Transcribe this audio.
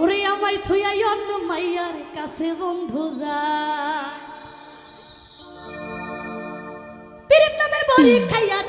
ওরে আমায় থুয়াই অন্য মাইয়ার কাছে বন্ধু যা। প্রেম নামের বড়ি খাইয়া